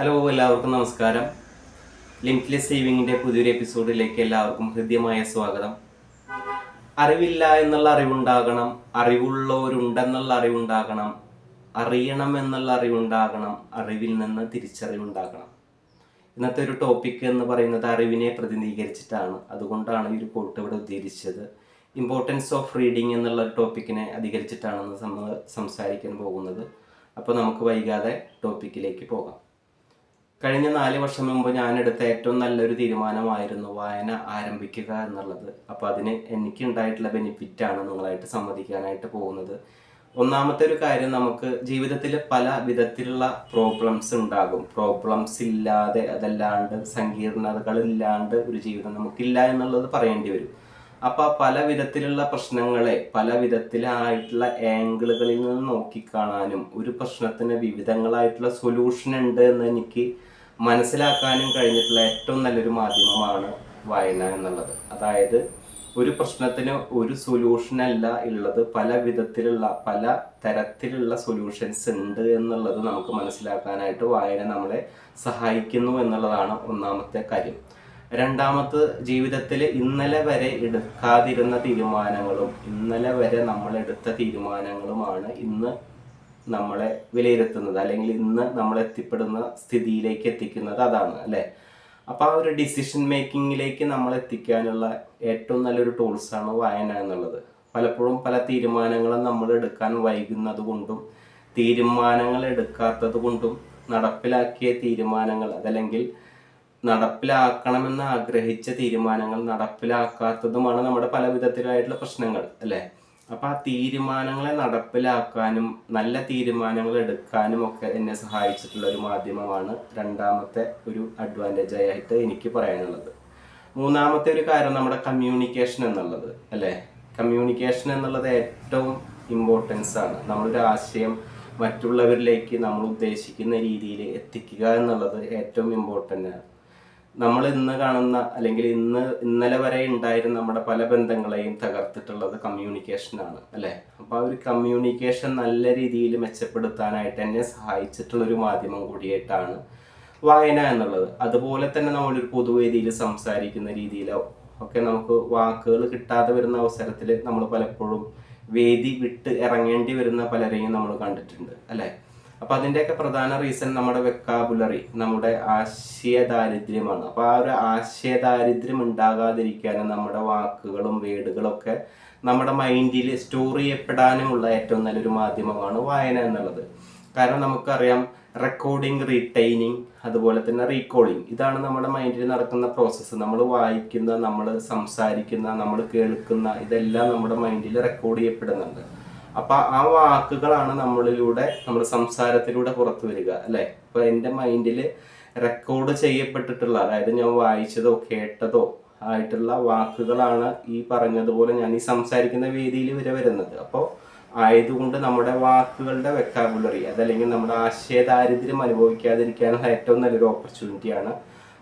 Hello എല്ലാവർക്കും നമസ്കാരം. Limitless സേവിങ്ങിന്റെ പുതിയൊരു എപ്പിസോഡിലേക്ക് എല്ലാവർക്കും ഹൃദ്യമായ സ്വാഗതം. അറിവില്ല എന്നുള്ള അറിവുണ്ടാകണം അറിവുള്ളവരുണ്ടെന്നുള്ള അറിവുണ്ടാകണം അറിയണം എന്നുള്ള അറിവുണ്ടാകണം അറിവിൽ നിന്ന് തിരിച്ചറിവുണ്ടാകണം. ഇന്നത്തെ ഒരു ടോപ്പിക് എന്ന് പറയുന്നത് അറിവിനെ പ്രതിനിധീകരിച്ചിട്ടാണ്. അതുകൊണ്ടാണ് ഈ ഒരു ഇവിടെ ഉദ്ധരിച്ചത്. ഇമ്പോർട്ടൻസ് ഓഫ് റീഡിംഗ് എന്നുള്ള ടോപ്പിക്കിനെ അധികരിച്ചിട്ടാണ് നമ്മൾ സംസാരിക്കാൻ പോകുന്നത്. അപ്പോൾ നമുക്ക് വൈകാതെ ടോപ്പിക്കിലേക്ക് പോകാം. കഴിഞ്ഞ നാല് വർഷം മുമ്പ് ഞാൻ എടുത്ത ഏറ്റവും നല്ലൊരു തീരുമാനമായിരുന്നു വായന ആരംഭിക്കുക എന്നുള്ളത്. അപ്പോൾ അതിന് എനിക്ക് ഉണ്ടായിട്ടുള്ള ബെനിഫിറ്റാണ് നിങ്ങളായിട്ട് സംവദിക്കാനായിട്ട് പോകുന്നത്. ഒന്നാമത്തെ ഒരു കാര്യം നമുക്ക് ജീവിതത്തിൽ പല വിധത്തിലുള്ള പ്രോബ്ലംസ് ഉണ്ടാകും. പ്രോബ്ലംസ് ഇല്ലാതെ അതല്ലാണ്ട് സങ്കീർണതകളില്ലാണ്ട് ഒരു ജീവിതം നമുക്കില്ല എന്നുള്ളത് പറയേണ്ടി വരും. അപ്പൊ പല വിധത്തിലുള്ള പ്രശ്നങ്ങളെ പല വിധത്തിലായിട്ടുള്ള ആംഗിളുകളിൽ നിന്ന് നോക്കിക്കാണാനും ഒരു പ്രശ്നത്തിന് വിവിധങ്ങളായിട്ടുള്ള സൊല്യൂഷൻ ഉണ്ട് എന്ന് എനിക്ക് മനസ്സിലാക്കാനും കഴിഞ്ഞിട്ടുള്ള ഏറ്റവും നല്ലൊരു മാധ്യമമാണ് വായന എന്നുള്ളത്. അതായത് ഒരു പ്രശ്നത്തിന് ഒരു സൊല്യൂഷൻ അല്ല ഉള്ളത് പല വിധത്തിലുള്ള പല തരത്തിലുള്ള സൊല്യൂഷൻസ് ഉണ്ട് എന്നുള്ളത് നമുക്ക് മനസ്സിലാക്കാനായിട്ട് വായന നമ്മളെ സഹായിക്കുന്നു എന്നുള്ളതാണ് ഒന്നാമത്തെ കാര്യം. രണ്ടാമത് ജീവിതത്തിൽ ഇന്നലെ വരെ എടുക്കാതിരുന്ന തീരുമാനങ്ങളും ഇന്നലെ വരെ നമ്മൾ എടുത്ത തീരുമാനങ്ങളുമാണ് ഇന്ന് നമ്മളെ വിലയിരുത്തുന്നത്. അല്ലെങ്കിൽ ഇന്ന് നമ്മൾ എത്തിപ്പെടുന്ന സ്ഥിതിയിലേക്ക് എത്തിക്കുന്നത് അതാണ് അല്ലേ? അപ്പോൾ ആ ഒരു ഡിസിഷൻ മേക്കിങ്ങിലേക്ക് നമ്മൾ എത്തിക്കാനുള്ള ഏറ്റവും നല്ലൊരു ആണ് വായന എന്നുള്ളത്. പലപ്പോഴും പല തീരുമാനങ്ങളും നമ്മൾ എടുക്കാൻ വൈകുന്നത് കൊണ്ടും തീരുമാനങ്ങൾ എടുക്കാത്തത് കൊണ്ടും നടപ്പിലാക്കിയ തീരുമാനങ്ങൾ അതല്ലെങ്കിൽ നടപ്പിലാക്കണമെന്ന് ആഗ്രഹിച്ച തീരുമാനങ്ങൾ നടപ്പിലാക്കാത്തതുമാണ് നമ്മുടെ പല വിധത്തിലായിട്ടുള്ള പ്രശ്നങ്ങൾ അല്ലേ? അപ്പൊ ആ തീരുമാനങ്ങളെ നടപ്പിലാക്കാനും നല്ല തീരുമാനങ്ങൾ എടുക്കാനും ഒക്കെ എന്നെ സഹായിച്ചിട്ടുള്ള ഒരു മാധ്യമമാണ് രണ്ടാമത്തെ ഒരു അഡ്വാന്റേജ് ആയിട്ട് എനിക്ക് പറയാനുള്ളത്. മൂന്നാമത്തെ ഒരു കാര്യം നമ്മുടെ കമ്മ്യൂണിക്കേഷൻ എന്നുള്ളത് അല്ലേ? കമ്മ്യൂണിക്കേഷൻ എന്നുള്ളത് ഏറ്റവും ഇമ്പോർട്ടൻസ് ആണ്. നമ്മളൊരു ആശയം മറ്റുള്ളവരിലേക്ക് നമ്മൾ ഉദ്ദേശിക്കുന്ന രീതിയിൽ എത്തിക്കുക എന്നുള്ളത് ഏറ്റവും ഇമ്പോർട്ടന്റ് ആണ്. നമ്മൾ ഇന്ന് കാണുന്ന അല്ലെങ്കിൽ ഇന്ന് ഇന്നലെ വരെ ഉണ്ടായിരുന്ന നമ്മുടെ പല ബന്ധങ്ങളെയും തകർത്തിട്ടുള്ളത് കമ്മ്യൂണിക്കേഷനാണ് അല്ലേ? അപ്പോൾ ആ ഒരു കമ്മ്യൂണിക്കേഷൻ നല്ല രീതിയിൽ മെച്ചപ്പെടുത്താനായിട്ട് എന്നെ സഹായിച്ചിട്ടുള്ള ഒരു മാധ്യമം കൂടിയായിട്ടാണ് വായന എന്നുള്ളത്. അതുപോലെ തന്നെ നമ്മൾ ഒരു പൊതുവേദിയിൽ സംസാരിക്കുന്ന രീതിയിലോ ഒക്കെ നമുക്ക് വാക്കുകൾ കിട്ടാതെ വരുന്ന അവസരത്തിൽ നമ്മൾ പലപ്പോഴും വേദി വിട്ട് ഇറങ്ങേണ്ടി വരുന്ന പലരെയും നമ്മൾ കണ്ടിട്ടുണ്ട് അല്ലേ? അപ്പൊ അതിന്റെയൊക്കെ പ്രധാന റീസൺ നമ്മുടെ വെക്കാബുലറി നമ്മുടെ ആശയ ദാരിദ്ര്യമാണ് അപ്പൊ ആ ഒരു ആശയ ദാരിദ്ര്യം ഉണ്ടാകാതിരിക്കാനും നമ്മുടെ വാക്കുകളും വേടുകളൊക്കെ നമ്മുടെ മൈൻഡിൽ സ്റ്റോർ ചെയ്യപ്പെടാനുമുള്ള ഏറ്റവും നല്ലൊരു മാധ്യമമാണ് വായന എന്നുള്ളത്. കാരണം നമുക്കറിയാം റെക്കോർഡിങ് റീറ്റൈനിങ് അതുപോലെ തന്നെ റീകോളിങ് ഇതാണ് നമ്മുടെ മൈൻഡിൽ നടക്കുന്ന പ്രോസസ്സ് നമ്മൾ വായിക്കുന്ന നമ്മൾ സംസാരിക്കുന്ന നമ്മൾ കേൾക്കുന്ന ഇതെല്ലാം നമ്മുടെ മൈൻഡിൽ റെക്കോർഡ് ചെയ്യപ്പെടുന്നുണ്ട്. അപ്പൊ ആ വാക്കുകളാണ് നമ്മളിലൂടെ നമ്മുടെ സംസാരത്തിലൂടെ പുറത്തു വരിക അല്ലെ? ഇപ്പൊ എന്റെ മൈൻഡിൽ റെക്കോർഡ് ചെയ്യപ്പെട്ടിട്ടുള്ള അതായത് ഞാൻ വായിച്ചതോ കേട്ടതോ ആയിട്ടുള്ള വാക്കുകളാണ് ഈ പറഞ്ഞതുപോലെ ഞാൻ ഈ സംസാരിക്കുന്ന വേദിയിൽ വരെ വരുന്നത്. അപ്പോൾ ആയതുകൊണ്ട് നമ്മുടെ വാക്കുകളുടെ വെക്കാബുലറി അതല്ലെങ്കിൽ നമ്മുടെ ആശയദാരിദ്ര്യം അനുഭവിക്കാതിരിക്കാനുള്ള ഏറ്റവും നല്ലൊരു ഓപ്പർച്യൂണിറ്റിയാണ്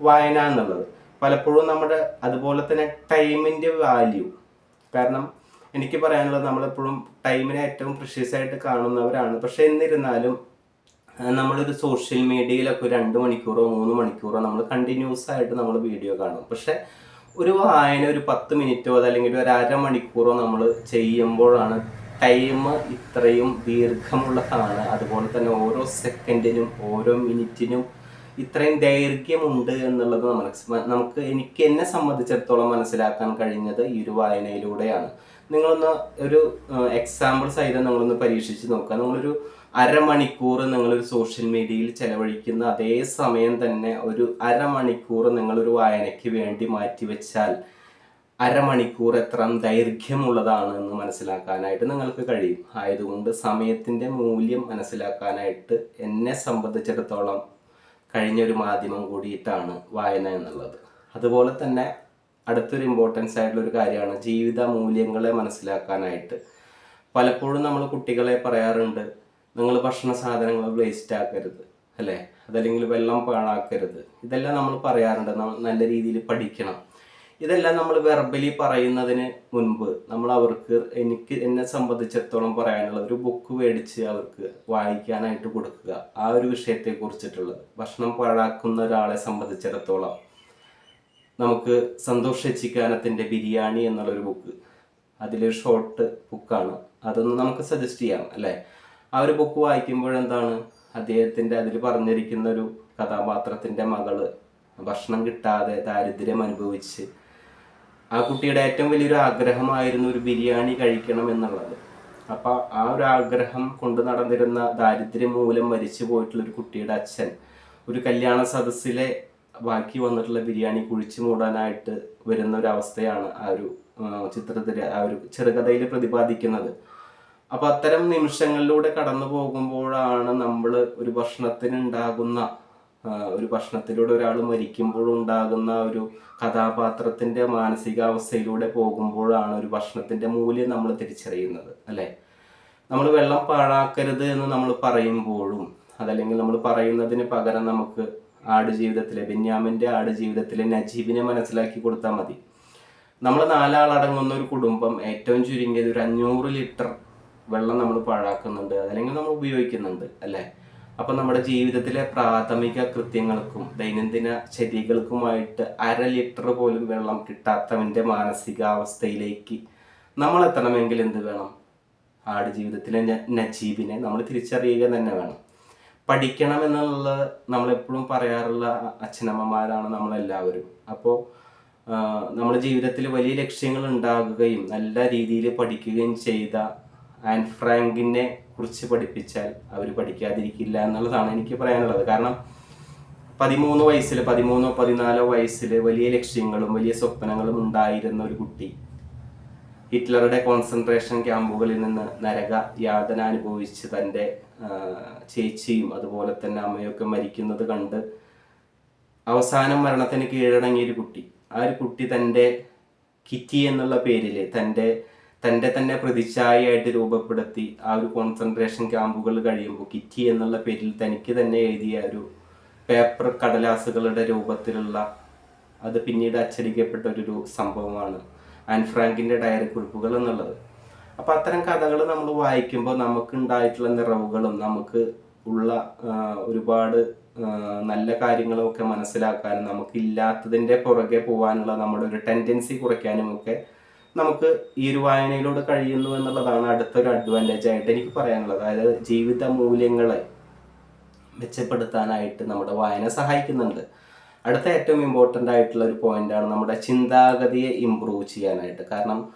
വായന എന്നുള്ളത്. പലപ്പോഴും നമ്മുടെ അതുപോലെ തന്നെ ടൈമിന്റെ വാല്യൂ കാരണം എനിക്ക് പറയാനുള്ളത് നമ്മളെപ്പോഴും ടൈമിനെ ഏറ്റവും പ്രഷ്യസായിട്ട് കാണുന്നവരാണ്. പക്ഷെ എന്നിരുന്നാലും നമ്മളൊരു സോഷ്യൽ മീഡിയയിലൊക്കെ രണ്ട് മണിക്കൂറോ മൂന്ന് മണിക്കൂറോ നമ്മൾ കണ്ടിന്യൂസ് ആയിട്ട് നമ്മൾ വീഡിയോ കാണും. പക്ഷെ ഒരു വായന ഒരു പത്ത് മിനിറ്റോ അതല്ലെങ്കിൽ ഒരു അരമണിക്കൂറോ നമ്മൾ ചെയ്യുമ്പോഴാണ് ടൈം ഇത്രയും ദീർഘമുള്ളതാണ്. അതുപോലെ തന്നെ ഓരോ സെക്കൻഡിനും ഓരോ മിനിറ്റിനും ഇത്രയും ദൈർഘ്യമുണ്ട് എന്നുള്ളത് നമുക്ക് നമുക്ക് എനിക്ക് എന്നെ സംബന്ധിച്ചിടത്തോളം മനസ്സിലാക്കാൻ കഴിഞ്ഞത് ഈ ഒരു വായനയിലൂടെയാണ്. നിങ്ങളൊന്ന് ഒരു എക്സാമ്പിൾ സഹിതം നിങ്ങളൊന്ന് പരീക്ഷിച്ച് നോക്കുക. നിങ്ങളൊരു അരമണിക്കൂർ നിങ്ങളൊരു സോഷ്യൽ മീഡിയയിൽ ചെലവഴിക്കുന്ന അതേ സമയം തന്നെ ഒരു അരമണിക്കൂർ നിങ്ങളൊരു വായനയ്ക്ക് വേണ്ടി മാറ്റിവെച്ചാൽ അരമണിക്കൂർ എത്ര ദൈർഘ്യമുള്ളതാണ് എന്ന് മനസ്സിലാക്കാനായിട്ട് നിങ്ങൾക്ക് കഴിയും. ആയതുകൊണ്ട് സമയത്തിന്റെ മൂല്യം മനസ്സിലാക്കാനായിട്ട് എന്നെ സംബന്ധിച്ചിടത്തോളം കഴിഞ്ഞൊരു മാധ്യമം കൂടിയിട്ടാണ് വായന എന്നുള്ളത്. അതുപോലെ തന്നെ അടുത്തൊരു ഇമ്പോർട്ടൻസ് ആയിട്ടുള്ള ഒരു കാര്യമാണ് ജീവിത മൂല്യങ്ങളെ മനസ്സിലാക്കാനായിട്ട്. പലപ്പോഴും നമ്മൾ കുട്ടികളെ പറയാറുണ്ട് നിങ്ങൾ ഭക്ഷണ സാധനങ്ങൾ വേസ്റ്റ് ആക്കരുത് അല്ലേ? അതല്ലെങ്കിൽ വെള്ളം പാഴാക്കരുത് ഇതെല്ലാം നമ്മൾ പറയാറുണ്ട്. നല്ല രീതിയിൽ പഠിക്കണം. ഇതെല്ലാം നമ്മൾ വെർബലി പറയുന്നതിന് മുൻപ് നമ്മൾ അവർക്ക് എനിക്ക് എന്നെ സംബന്ധിച്ചിടത്തോളം പറയാനുള്ള ഒരു ബുക്ക് മേടിച്ച് അവർക്ക് വായിക്കാനായിട്ട് കൊടുക്കുക. ആ ഒരു വിഷയത്തെ കുറിച്ചിട്ടുള്ളത്. ഭക്ഷണം പാഴാക്കുന്ന ഒരാളെ സംബന്ധിച്ചിടത്തോളം നമുക്ക് സന്തോഷ് ചിക്കാനത്തിന്റെ ബിരിയാണി എന്നുള്ളൊരു ബുക്ക് അതിലൊരു ഷോർട്ട് ബുക്കാണ് അതൊന്ന് നമുക്ക് സജസ്റ്റ് ചെയ്യാം അല്ലേ? ആ ഒരു ബുക്ക് വായിക്കുമ്പോഴെന്താണ് അദ്ദേഹത്തിന്റെ അതിൽ പറഞ്ഞിരിക്കുന്ന ഒരു കഥാപാത്രത്തിന്റെ മകൾ ഭക്ഷണം കിട്ടാതെ ദാരിദ്ര്യം അനുഭവിച്ച് ആ കുട്ടിയുടെ ഏറ്റവും വലിയൊരു ആഗ്രഹമായിരുന്നു ഒരു ബിരിയാണി കഴിക്കണം എന്നുള്ളത്. അപ്പോൾ ആ ഒരു ആഗ്രഹം കൊണ്ട് നടന്നിരുന്ന ദാരിദ്ര്യം മൂലം മരിച്ചു പോയിട്ടുള്ള ഒരു കുട്ടിയുടെ അച്ഛൻ ഒരു കല്യാണ സദസ്സിലെ ബാക്കി വന്നിട്ടുള്ള ബിരിയാണി കുഴിച്ചു മൂടാനായിട്ട് വരുന്ന ഒരു അവസ്ഥയാണ് ആ ഒരു ചിത്രത്തിൽ ആ ഒരു ചെറുകഥയിൽ പ്രതിപാദിക്കുന്നത്. അപ്പൊ അത്തരം നിമിഷങ്ങളിലൂടെ കടന്നു പോകുമ്പോഴാണ് നമ്മൾ ഒരു ഭക്ഷണത്തിന് ഉണ്ടാകുന്ന ആ, ഒരു ഭക്ഷണത്തിലൂടെ ഒരാൾ മരിക്കുമ്പോഴുണ്ടാകുന്ന ഒരു കഥാപാത്രത്തിന്റെ മാനസികാവസ്ഥയിലൂടെ പോകുമ്പോഴാണ് ഒരു ഭക്ഷണത്തിന്റെ മൂല്യം നമ്മൾ തിരിച്ചറിയുന്നത് അല്ലെ? നമ്മൾ വെള്ളം പാഴാക്കരുത് എന്ന് നമ്മൾ പറയുമ്പോഴും അതല്ലെങ്കിൽ നമ്മൾ പറയുന്നതിന് പകരം നമുക്ക് ആടുജീവിതത്തിലെ ബെന്യാമിന്റെ ആടുജീവിതത്തിലെ നജീബിനെ മനസ്സിലാക്കി കൊടുത്താൽ മതി. നമ്മൾ നാലാളടങ്ങുന്ന ഒരു കുടുംബം ഏറ്റവും ചുരുങ്ങിയത് ഒരു അഞ്ഞൂറ് ലിറ്റർ വെള്ളം നമ്മൾ പാഴാക്കുന്നുണ്ട് അതല്ലെങ്കിൽ നമ്മൾ ഉപയോഗിക്കുന്നുണ്ട് അല്ലേ? അപ്പം നമ്മുടെ ജീവിതത്തിലെ പ്രാഥമിക കൃത്യങ്ങൾക്കും ദൈനംദിന ചര്യകൾക്കുമായിട്ട് അര ലിറ്റർ പോലും വെള്ളം കിട്ടാത്തവന്റെ മാനസികാവസ്ഥയിലേക്ക് നമ്മൾ എത്തണമെങ്കിൽ എന്ത് വേണം? ആട് ജീവിതത്തിലെ നജീബിനെ നമ്മൾ തിരിച്ചറിയുക തന്നെ വേണം. പഠിക്കണം എന്നുള്ളത് നമ്മളെപ്പോഴും പറയാറുള്ള അച്ഛനമ്മമാരാണ് നമ്മളെല്ലാവരും. അപ്പോൾ നമ്മുടെ ജീവിതത്തിൽ വലിയ ലക്ഷ്യങ്ങൾ ഉണ്ടാകുകയും നല്ല രീതിയിൽ പഠിക്കുകയും ചെയ്ത ആൻഡ് ഫ്രാങ്കിനെ കുറിച്ച് പഠിപ്പിച്ചാൽ അവർ പഠിക്കാതിരിക്കില്ല എന്നുള്ളതാണ് എനിക്ക് പറയാനുള്ളത്. കാരണം പതിമൂന്ന് വയസ്സിൽ പതിമൂന്നോ പതിനാലോ വയസ്സിൽ വലിയ ലക്ഷ്യങ്ങളും വലിയ സ്വപ്നങ്ങളും ഉണ്ടായിരുന്ന ഒരു കുട്ടി ഹിറ്റ്ലറുടെ കോൺസെൻട്രേഷൻ ക്യാമ്പുകളിൽ നിന്ന് നരക യാതന അനുഭവിച്ച് തന്റെ ചേച്ചിയും അതുപോലെ തന്നെ അമ്മയൊക്കെ മരിക്കുന്നത് കണ്ട് അവസാനം മരണത്തിന് കീഴടങ്ങിയ ഒരു കുട്ടി. ആ ഒരു കുട്ടി തന്റെ കിറ്റി എന്നുള്ള പേരിൽ തന്റെ തന്റെ തന്നെ പ്രതിച്ഛായയായിട്ട് രൂപപ്പെടുത്തി ആ ഒരു കോൺസെൻട്രേഷൻ ക്യാമ്പുകൾ കഴിയുമ്പോൾ കിറ്റി എന്നുള്ള പേരിൽ തനിക്ക് തന്നെ എഴുതിയ ഒരു പേപ്പർ കടലാസുകളുടെ രൂപത്തിലുള്ള അത് പിന്നീട് അച്ചടിക്കപ്പെട്ട ഒരു സംഭവമാണ് ആൻ ഫ്രാങ്കിന്റെ ഡയറി കുറിപ്പുകൾ എന്നുള്ളത്. അപ്പോൾ അത്തരം കഥകൾ നമ്മൾ വായിക്കുമ്പോൾ നമുക്ക് ഉണ്ടായിട്ടുള്ള നിറവുകളും നമുക്ക് ഉള്ള ഒരുപാട് നല്ല കാര്യങ്ങളൊക്കെ മനസ്സിലാക്കാനും നമുക്ക് ഇല്ലാത്തതിന്റെ പുറകെ പോകാനുള്ള നമ്മുടെ ഒരു ടെൻഡൻസി കുറയ്ക്കാനും ഒക്കെ നമുക്ക് ഈ ഒരു വായനയിലൂടെ കഴിയുന്നു എന്നുള്ളതാണ് അടുത്തൊരു അഡ്വാന്റേജ് ആയിട്ട് എനിക്ക് പറയാനുള്ളത്. അതായത് ജീവിത മൂല്യങ്ങളെ മെച്ചപ്പെടുത്താനായിട്ട് നമ്മുടെ വായന സഹായിക്കുന്നുണ്ട്. അടുത്ത ഏറ്റവും ഇമ്പോർട്ടന്റ് ആയിട്ടുള്ള ഒരു പോയിന്റാണ് നമ്മുടെ ചിന്താഗതിയെ ഇമ്പ്രൂവ് ചെയ്യാനായിട്ട്. കാരണം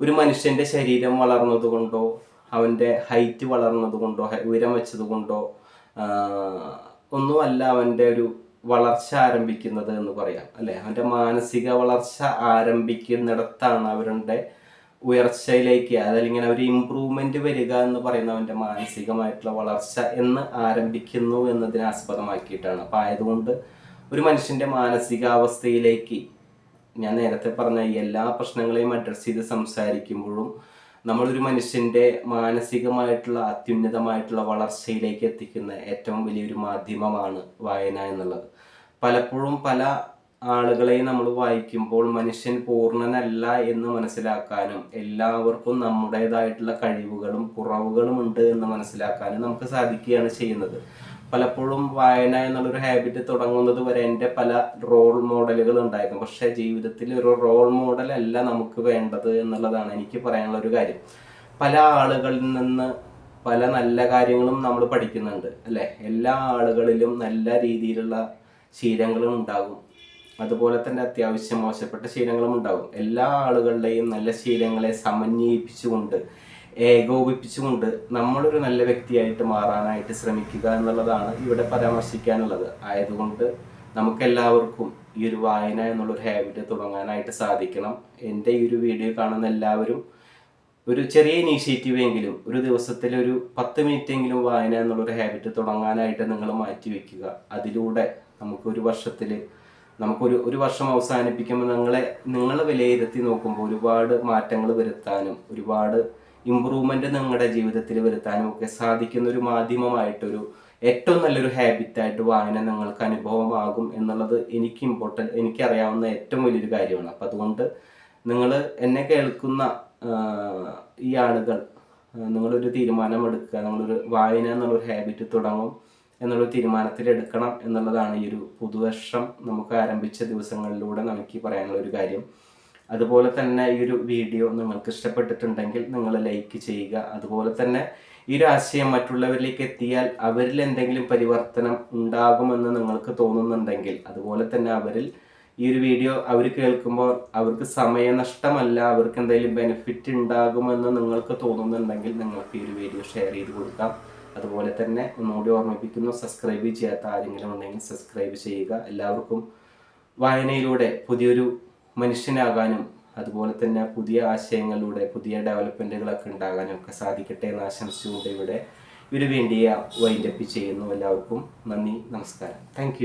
ഒരു മനുഷ്യന്റെ ശരീരം വളർന്നതുകൊണ്ടോ അവന്റെ ഹൈറ്റ് വളർന്നതുകൊണ്ടോ ഉയരം വെച്ചതുകൊണ്ടോ ഒന്നുമല്ല അവന്റെ ഒരു വളർച്ച ആരംഭിക്കുന്നത് എന്ന് പറയാം അല്ലെ? അവന്റെ മാനസിക വളർച്ച ആരംഭിക്കുന്നിടത്താണ് അവരുടെ ഉയർച്ചയിലേക്ക് അതല്ലെങ്കിൽ ഒരു ഇമ്പ്രൂവ്മെന്റ് വരിക എന്ന് പറയുന്ന അവന്റെ മാനസികമായിട്ടുള്ള വളർച്ച എന്ന് ആരംഭിക്കുന്നു എന്നതിനെ ആസ്പദമാക്കിയിട്ടാണ്. അപ്പം ആയതുകൊണ്ട് ഒരു മനുഷ്യന്റെ മാനസികാവസ്ഥയിലേക്ക് ഞാൻ നേരത്തെ പറഞ്ഞ എല്ലാ പ്രശ്നങ്ങളെയും അഡ്രസ്സ് ചെയ്ത് സംസാരിക്കുമ്പോഴും നമ്മളൊരു മനുഷ്യന്റെ മാനസികമായിട്ടുള്ള അത്യുന്നതമായിട്ടുള്ള വളർച്ചയിലേക്ക് എത്തിക്കുന്ന ഏറ്റവും വലിയൊരു മാധ്യമമാണ് വായന എന്നുള്ളത്. പലപ്പോഴും പല ആളുകളെയും നമ്മൾ വായിക്കുമ്പോൾ മനുഷ്യൻ പൂർണനല്ല എന്ന് മനസ്സിലാക്കാനും എല്ലാവർക്കും നമ്മുടേതായിട്ടുള്ള കഴിവുകളും കുറവുകളും ഉണ്ട് എന്ന് മനസ്സിലാക്കാനും നമുക്ക് സാധിക്കുകയാണ് ചെയ്യുന്നത്. പലപ്പോഴും വായന എന്നുള്ളൊരു ഹാബിറ്റ് തുടങ്ങുന്നത് വരെ എന്റെ പല റോൾ മോഡലുകൾ ഉണ്ടായിരുന്നു. പക്ഷെ ജീവിതത്തിൽ ഒരു റോൾ മോഡൽ അല്ല നമുക്ക് വേണ്ടത് എന്നുള്ളതാണ് എനിക്ക് പറയാനുള്ള ഒരു കാര്യം. പല ആളുകളിൽ നിന്ന് പല നല്ല കാര്യങ്ങളും നമ്മൾ പഠിക്കുന്നുണ്ട് അല്ലേ? എല്ലാ ആളുകളിലും നല്ല രീതിയിലുള്ള ശീലങ്ങളും ഉണ്ടാകും. അതുപോലെ തന്നെ അത്യാവശ്യം മോശപ്പെട്ട ശീലങ്ങളും ഉണ്ടാകും. എല്ലാ ആളുകളുടെയും നല്ല ശീലങ്ങളെ സമന്വയിപ്പിച്ചുകൊണ്ട് ഏകോപിപ്പിച്ചുകൊണ്ട് നമ്മളൊരു നല്ല വ്യക്തിയായിട്ട് മാറാനായിട്ട് ശ്രമിക്കുക എന്നുള്ളതാണ് ഇവിടെ പരാമർശിക്കാനുള്ളത്. ആയതുകൊണ്ട് നമുക്കെല്ലാവർക്കും ഈ ഒരു വായന എന്നുള്ളൊരു ഹാബിറ്റ് തുടങ്ങാനായിട്ട് സാധിക്കണം. എന്റെ ഈ ഒരു വീഡിയോ കാണുന്ന എല്ലാവരും ഒരു ചെറിയ ഇനീഷ്യേറ്റീവ് എങ്കിലും ഒരു ദിവസത്തിൽ ഒരു പത്ത് മിനിറ്റ് എങ്കിലും വായന എന്നുള്ളൊരു ഹാബിറ്റ് തുടങ്ങാനായിട്ട് നിങ്ങൾ മാറ്റി വെക്കുക. അതിലൂടെ നമുക്കൊരു വർഷത്തിൽ നമുക്കൊരു ഒരു വർഷം അവസാനിപ്പിക്കുമ്പോൾ നിങ്ങളെ നിങ്ങൾ വിലയിരുത്തി നോക്കുമ്പോൾ ഒരുപാട് മാറ്റങ്ങൾ വരുത്താനും ഒരുപാട് ഇമ്പ്രൂവ്മെന്റ് നിങ്ങളുടെ ജീവിതത്തിൽ വരുത്താനും ഒക്കെ സാധിക്കുന്ന ഒരു മാധ്യമമായിട്ടൊരു ഏറ്റവും നല്ലൊരു ഹാബിറ്റായിട്ട് വായന നിങ്ങൾക്ക് അനുഭവമാകും എന്നുള്ളത് എനിക്ക് ഇമ്പോർട്ടന്റ് എനിക്കറിയാവുന്ന ഏറ്റവും വലിയൊരു കാര്യമാണ്. അപ്പം അതുകൊണ്ട് നിങ്ങൾ എന്നെ കേൾക്കുന്ന ഈ ആളുകൾ നിങ്ങളൊരു തീരുമാനമെടുക്കുക നിങ്ങളൊരു വായന എന്നുള്ളൊരു ഹാബിറ്റ് തുടങ്ങും എന്നുള്ള തീരുമാനത്തിൽ എടുക്കണം എന്നുള്ളതാണ് ഈ ഒരു പുതുവർഷം നമുക്ക് ആരംഭിച്ച ദിവസങ്ങളിലൂടെ നമുക്ക് പറയാനുള്ള ഒരു കാര്യം. അതുപോലെ തന്നെ ഈ ഒരു വീഡിയോ നിങ്ങൾക്ക് ഇഷ്ടപ്പെട്ടിട്ടുണ്ടെങ്കിൽ നിങ്ങൾ ലൈക്ക് ചെയ്യുക. അതുപോലെ തന്നെ ഈ ഒരു ആശയം മറ്റുള്ളവരിലേക്ക് എത്തിയാൽ അവരിൽ എന്തെങ്കിലും പരിവർത്തനം ഉണ്ടാകുമെന്ന് നിങ്ങൾക്ക് തോന്നുന്നുണ്ടെങ്കിൽ അതുപോലെ തന്നെ അവരിൽ ഈ ഒരു വീഡിയോ അവർ കേൾക്കുമ്പോൾ അവർക്ക് സമയനഷ്ടമല്ല അവർക്ക് എന്തെങ്കിലും ബെനിഫിറ്റ് ഉണ്ടാകുമെന്ന് നിങ്ങൾക്ക് തോന്നുന്നുണ്ടെങ്കിൽ നിങ്ങൾക്ക് ഈ ഒരു വീഡിയോ ഷെയർ ചെയ്ത് കൊടുക്കാം. അതുപോലെ തന്നെ ഒന്നുകൂടി ഓർമ്മിപ്പിക്കുന്നു സബ്സ്ക്രൈബ് ചെയ്യാത്ത ആരെങ്കിലും ഉണ്ടെങ്കിൽ സബ്സ്ക്രൈബ് ചെയ്യുക. എല്ലാവർക്കും വായനയിലൂടെ പുതിയൊരു മനുഷ്യനാകാനും അതുപോലെ തന്നെ പുതിയ ആശയങ്ങളിലൂടെ പുതിയ ഡെവലപ്മെന്റുകളൊക്കെ ഉണ്ടാകാനും ഒക്കെ സാധിക്കട്ടെ എന്ന് ആശംസിച്ചുകൊണ്ട് ഇവിടെ ഇവർ വേണ്ടിയ വൈൻഡപ്പ് ചെയ്യുന്നു. എല്ലാവർക്കും നന്ദി നമസ്കാരം. താങ്ക്